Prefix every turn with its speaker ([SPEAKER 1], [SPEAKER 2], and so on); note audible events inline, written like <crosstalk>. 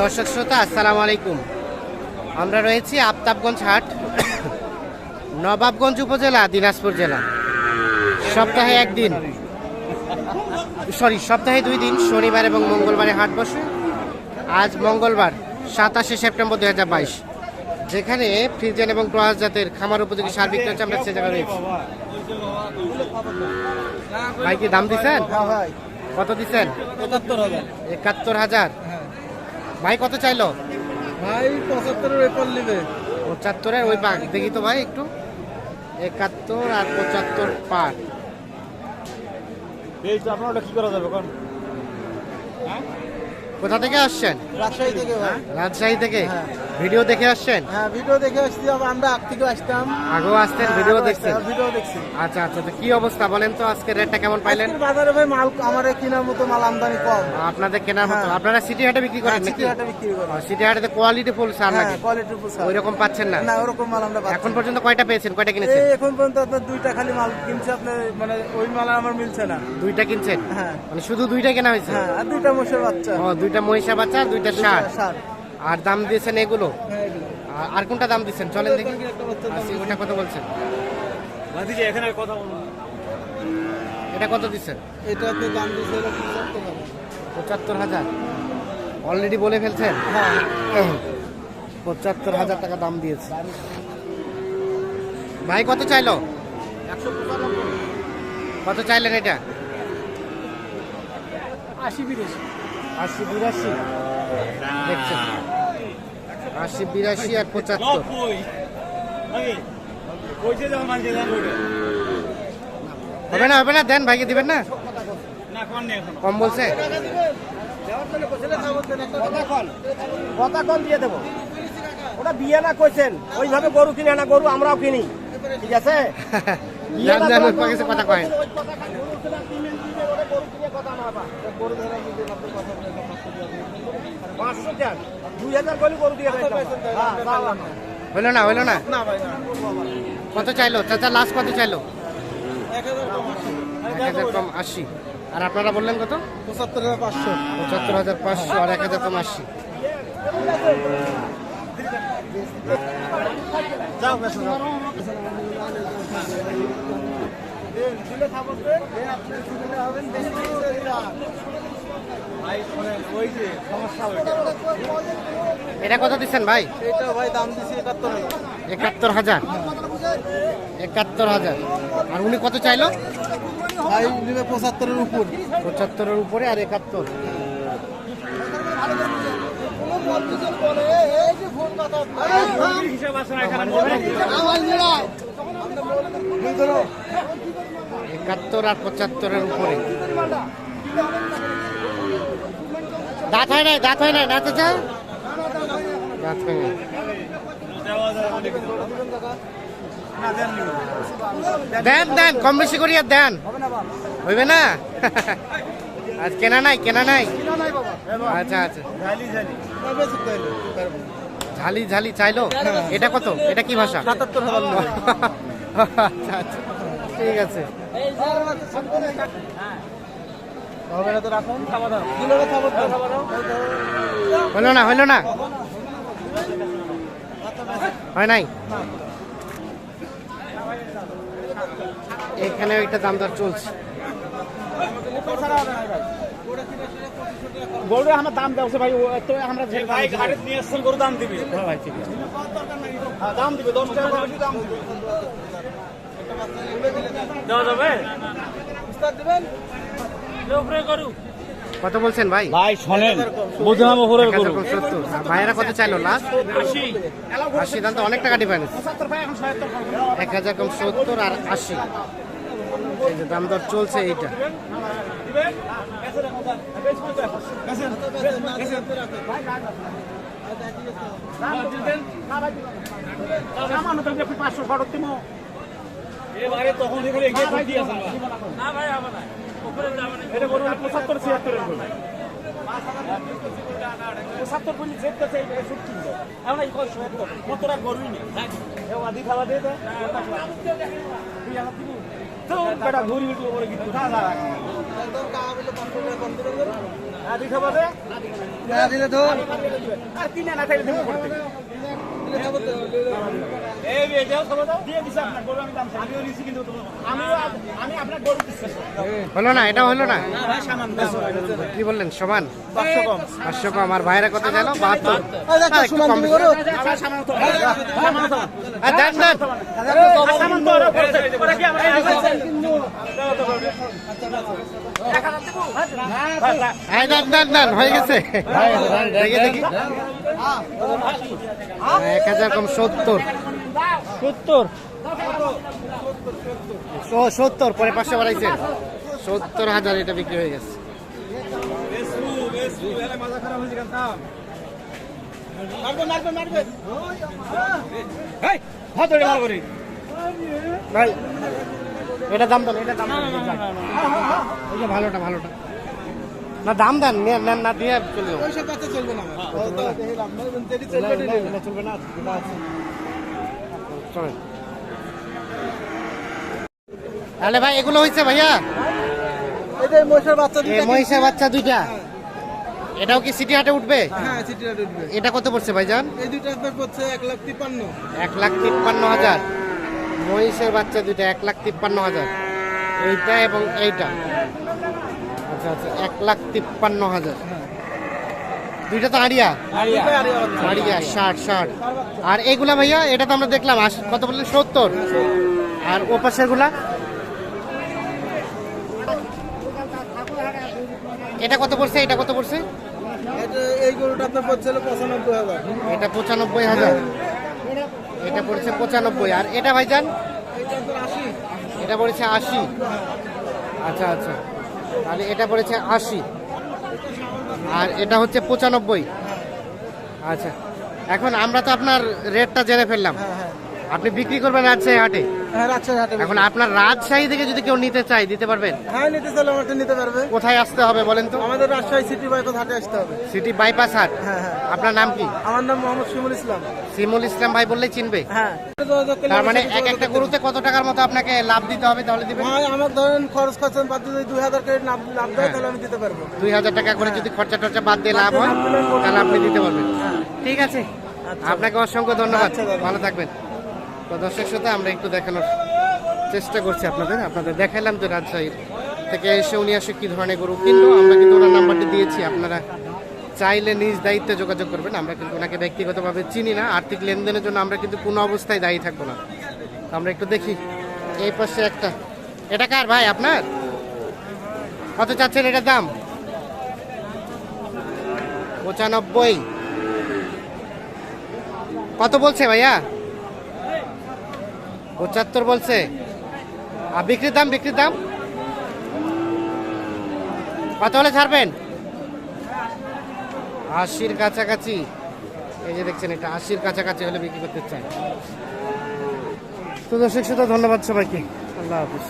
[SPEAKER 1] দর্শক শ্রোতা আসসালামু আলাইকুম। আমরা রয়েছি আফতাবগঞ্জ হাট নবাবগঞ্জ উপজেলা দিনাজপুর জেলা। সপ্তাহে একদিন সরি সপ্তাহে দুই দিন শনিবার এবং মঙ্গলবারে হাট বসে। আজ মঙ্গলবার সাতাশে সেপ্টেম্বর দুই হাজার বাইশ। যেখানে ফ্রিজেন এবং ক্রস জাতের খামার উপযোগী সার বিক্রি হচ্ছে আমরা সে জায়গায় রয়েছি। ভাই কি দাম দিচ্ছেন?
[SPEAKER 2] হ্যাঁ
[SPEAKER 1] কত দিচ্ছেন?
[SPEAKER 2] পঁচাত্তর হাজার।
[SPEAKER 1] একাত্তর হাজার। ভাই কত চাইলো?
[SPEAKER 2] ভাই পঁচাত্তরের রেকর্ড নেবে।
[SPEAKER 1] পঁচাত্তরের ওই পাক দেখি তো ভাই একটু। একাত্তর আর পঁচাত্তর পাক
[SPEAKER 2] এই তো আপনার ওটা কি করা যাবে কোন?
[SPEAKER 1] কোথা থেকে আসছেন?
[SPEAKER 2] রাজশাহী থেকে
[SPEAKER 1] রাজশাহী থেকে?
[SPEAKER 2] হ্যাঁ।
[SPEAKER 1] ভিডিও দেখে আসছেন?
[SPEAKER 2] হ্যাঁ ভিডিও দেখে আসছি আমরা আগ থেকে আসতাম।
[SPEAKER 1] আগেও আসতেন ভিডিও দেখছেন?
[SPEAKER 2] ভিডিও দেখছি।
[SPEAKER 1] আচ্ছা আচ্ছা তো কি অবস্থা বলেন তো আজকে রেটটা কেমন পাইলেন?
[SPEAKER 2] বাজারে ভাই মাল আমার কেনার মতো মাল আমদানি কম।
[SPEAKER 1] আপনাদের কেনার মতো?
[SPEAKER 2] হ্যাঁ।
[SPEAKER 1] আপনারা সিটি হাটে বিক্রি করেন নাকি?
[SPEAKER 2] সিটি হাটে বিক্রি করে।
[SPEAKER 1] সিটি হাটে কোয়ালিটি ফুল সার
[SPEAKER 2] হ্যাঁ
[SPEAKER 1] নাকি?
[SPEAKER 2] কোয়ালিটির উপর
[SPEAKER 1] ওই রকম পাচ্ছেন না?
[SPEAKER 2] না ওরকম মাল আমরা
[SPEAKER 1] এখন পর্যন্ত কয়টা পেয়েছেন? কয়টা কিনেছেন?
[SPEAKER 2] এখন পর্যন্ত আপনার দুইটা খালি মাল কিনছে আপনার মানে ওই মাল আমার মিলছে না।
[SPEAKER 1] দুইটা কিনছেন?
[SPEAKER 2] হ্যাঁ।
[SPEAKER 1] মানে শুধু দুইটা কেনা হয়েছে?
[SPEAKER 2] হ্যাঁ আর দুইটা মোষের বাচ্চা।
[SPEAKER 1] ও দুইটা মহিষা বাচ্চা আর দুইটা ষাট
[SPEAKER 2] সার
[SPEAKER 1] আর দাম দিয়েছেন এগুলো?
[SPEAKER 2] হ্যাঁ
[SPEAKER 1] আর- আর কোনটা দাম দিচ্ছেন চলেন দেখি। ওটা কত বলছেন? এটা কত দিচ্ছেন?
[SPEAKER 2] দাম পঁচাত্তর হাজার।
[SPEAKER 1] অলরেডি বলে ফেলছেন?
[SPEAKER 2] হ্যাঁ।
[SPEAKER 1] পঁচাত্তর হাজার টাকা দাম দিয়েছে। ভাই কত চাইলো? কত চাইলেন এটা?
[SPEAKER 2] আশি বিরাশি।
[SPEAKER 1] আশি বিরাশি। দেখছেন। আশি বিরাশি আর পঁচাত্তর। হবে না হবে না দেন ভাইকে দিবেন না? কম বলছে
[SPEAKER 3] কথা কম দিয়ে দেবো। ওটা বিয়ে না করছেন ওইভাবে গরু কিনে না গরু আমরাও কিনি। ঠিক আছে? <laughs>
[SPEAKER 1] কথা কয়
[SPEAKER 3] গরু কিনা গরু। পাঁচশো? দুই হাজার গরু দিয়ে।
[SPEAKER 1] হইল না? হইল না। কত চাইলো? চাচা লাস্ট কত চাইলো?
[SPEAKER 2] এক হাজার কম
[SPEAKER 1] আশি। আর আপনারা বললেন কত?
[SPEAKER 2] পঁচাত্তর হাজার পাঁচশো।
[SPEAKER 1] পঁচাত্তর হাজার পাঁচশো আর এক হাজার কম আশি।
[SPEAKER 2] যাও। বেশি যাও ভাই শোনেন ওই যে সমস্যা ওইটা
[SPEAKER 1] এটা কত দিচ্ছেন ভাই?
[SPEAKER 2] এটা ভাই দাম দিছি একাত্তর হাজার।
[SPEAKER 1] একাত্তর হাজার? একাত্তর হাজার। আর উনি কত চাইলো?
[SPEAKER 2] ভাই নেবে পঁচাত্তরের উপর।
[SPEAKER 1] পঁচাত্তরের উপরে আর একাত্তর। একাত্তর আর পঁচাত্তরের উপরে। দাঁত হয় নাই দাঁত হয় নাই যা দাঁত হয় নাই। দেন দেন কম বেশি করিয়া দেন। হইবে না? আজ কেনা নাই কেনা নাই। আচ্ছা আচ্ছা। ঝালি ঝালি চাইলো? এটা কত? এটা কি ভাষা?
[SPEAKER 2] সাতাত্তর
[SPEAKER 1] আচ্ছা আচ্ছা। ঠিক আছে।
[SPEAKER 2] হবে না
[SPEAKER 1] হইল না হয় নাই? এখানে একটা দাম দর চলছে।
[SPEAKER 3] গরু আমার দাম দেওয়া ভাই তো আমরা যে
[SPEAKER 2] ভাই ঘাটে নিয়ে আসছেন গরু দাম দিবি।
[SPEAKER 3] হ্যাঁ ভাই ঠিক আছে।
[SPEAKER 2] দাম দিবে দশ টাকা দাম দিবে দেওয়া যাবে
[SPEAKER 1] কত বলছেন ভাই
[SPEAKER 3] ভাই শোনেন বুঝলাম ওপরে
[SPEAKER 1] এক হাজার সত্তর আর ভাইয়েরা কত চাইলো লাস্ট আশি দাম তো অনেক টাকা ডিফারেন্স এক হাজার কম সত্তর আর আশি এই যে দাম দর চলছে এইটা
[SPEAKER 3] পাঁচশো ফটো
[SPEAKER 2] এবারে তখন এগুলো এগিয়ে
[SPEAKER 3] ভাই
[SPEAKER 2] দিয়ে আসেন
[SPEAKER 3] না ভাই আমার না। এটা গরু পঁচাত্তর ছিয়াত্তরের গরু পঁচাত্তর বলি যেতেছে সত্যি এখন এই কয় সত্তর কতটা গরুই নেই। এ আদি খাওয়া দিয়ে দেয় তো বেটা ঘুরি উঠল ওরে কিন্তু। আর দুই দে।
[SPEAKER 2] না
[SPEAKER 3] আর কিনে না থাকলে
[SPEAKER 1] হলো না এটা হলো না। কি বললেন সমান?
[SPEAKER 3] পাঁচশো কম।
[SPEAKER 1] আর ভাইরা কত জানো? বাহাত্তর। দেন হয়ে গেছে। দেখি দেখি। এক হাজার কম সত্তর।
[SPEAKER 3] সত্তর।
[SPEAKER 1] ও সত্তর পরে পাঁচশো বাড়াইছে। সত্তর হাজার এটা বিক্রি হয়ে গেছে। এটা দাম দেন এটা দাম ভালোটা ভালোটা। না দাম দেন নেন নেন না দিয়ে চলে যাব।
[SPEAKER 2] পয়সা চলবে না চলবে
[SPEAKER 1] না। চলেন। তাহলে ভাই এগুলো হয়েছে ভাইয়া?
[SPEAKER 2] মহিষের বাচ্চা দুইটা
[SPEAKER 1] দুইটা? এটাও কি সিটি হাটে উঠবে?
[SPEAKER 2] হ্যাঁ
[SPEAKER 1] এটা কত পড়ছে ভাইজান?
[SPEAKER 2] এই দুইটা পড়ছে এক লাখ তিপ্পান্ন।
[SPEAKER 1] এক লাখ তিপ্পান্ন হাজার। মহিষের বাচ্চা দুইটা এক লাখ তিপ্পান্ন হাজার। এইটা এবং এইটা। আচ্ছা আচ্ছা এক লাখ তিপ্পান্ন হাজার। দুইটা তো আড়িয়া। আড়িয়া। ষাট ষাট। আর এইগুলা ভাইয়া এটা তো আমরা দেখলাম কত বললেন? সত্তর। আর ও পাশেরগুলা এটা কত পড়ছে? এটা কত পড়ছে?
[SPEAKER 2] এই গরুটা আপনার পড়ছে পঁচানব্বই হাজার।
[SPEAKER 1] এটা পঁচানব্বই হাজার। এটা পড়ছে পঁচানব্বই। আর এটা ভাইজান? এটা পড়েছে আশি। আচ্ছা আচ্ছা। তাহলে এটা পড়েছে আশি। আর এটা হচ্ছে পঁচানব্বই। আচ্ছা এখন আমরা তো আপনার রেটটা জেনে ফেললাম।
[SPEAKER 2] হ্যাঁ হ্যাঁ।
[SPEAKER 1] আপনি বিক্রি করবেন রাজশাহী হাটে?
[SPEAKER 2] হ্যাঁ রাজশাহী হাটে
[SPEAKER 1] এখন আপনার রাজশাহী থেকে যদি কেউ নিতে চায় দিতে পারবেন?
[SPEAKER 2] হ্যাঁ নিতে চাইলে নিতে পারবে।
[SPEAKER 1] কোথায় আসতে হবে বলেন তো?
[SPEAKER 2] আমাদের রাজশাহী সিটি বাইপাস হাটে আসতে হবে।
[SPEAKER 1] সিটি বাইপাস হাট?
[SPEAKER 2] হ্যাঁ হ্যাঁ।
[SPEAKER 1] আপনার নাম কি?
[SPEAKER 2] আমার নাম মোহাম্মদ শিমুল ইসলাম।
[SPEAKER 1] শিমুল ইসলাম ভাই বললেই চিনবে।
[SPEAKER 2] হ্যাঁ।
[SPEAKER 1] তার মানে এক একটা গরুতে কত টাকার মতো আপনাকে লাভ দিতে হবে তাহলে দিবেন?
[SPEAKER 2] হ্যাঁ আমার ধরেন খরচ খরচ বাদ দিয়ে যদি করে লাভ লাভ দেয়। তাহলে আমি দিতে পারব।
[SPEAKER 1] দুই হাজার টাকা করে যদি খরচা টরচা বাদ দিয়ে লাভ হয় তাহলে আপনি দিতে পারবেন। ঠিক আছে। আপনাকে অসংখ্য ধন্যবাদ।
[SPEAKER 2] আচ্ছা,
[SPEAKER 1] ভালো থাকবেন। তো দর্শক সাথে আমরা একটু দেখানোর চেষ্টা করছি আপনাদের। আপনাদের দেখাইলাম যে রাজশাহীর থেকে এসে উনি আসে কী ধরনের গরু কিনলো, আমরা কিন্তু ওনার নাম্বারটি দিয়েছি, আপনারা চাইলে নিজ দায়িত্বে যোগাযোগ করবেন, আমরা কিন্তু ওনাকে ব্যক্তিগতভাবে চিনি না, আর্থিক লেনদেনের জন্য আমরা কিন্তু কোনো অবস্থায় দায়ী থাকব না। আমরা একটু দেখি, এই পাশে একটা, এটা কার ভাই আপনার? কত চাচ্ছেন এটার দাম? পঁচানব্বই। কত বলছে ভাইয়া? পঁচাত্তর বলছে। আর বিক্রির দাম বিক্রির দাম? কত হলে ছাড়বেন? আশির কাছাকাছি। এই যে দেখছেন এটা, আশির কাছাকাছি হলে বিক্রি করতে চাই। তো দর্শক শ্রোতা ধন্যবাদ সবাইকে। আল্লাহ হাফিজ।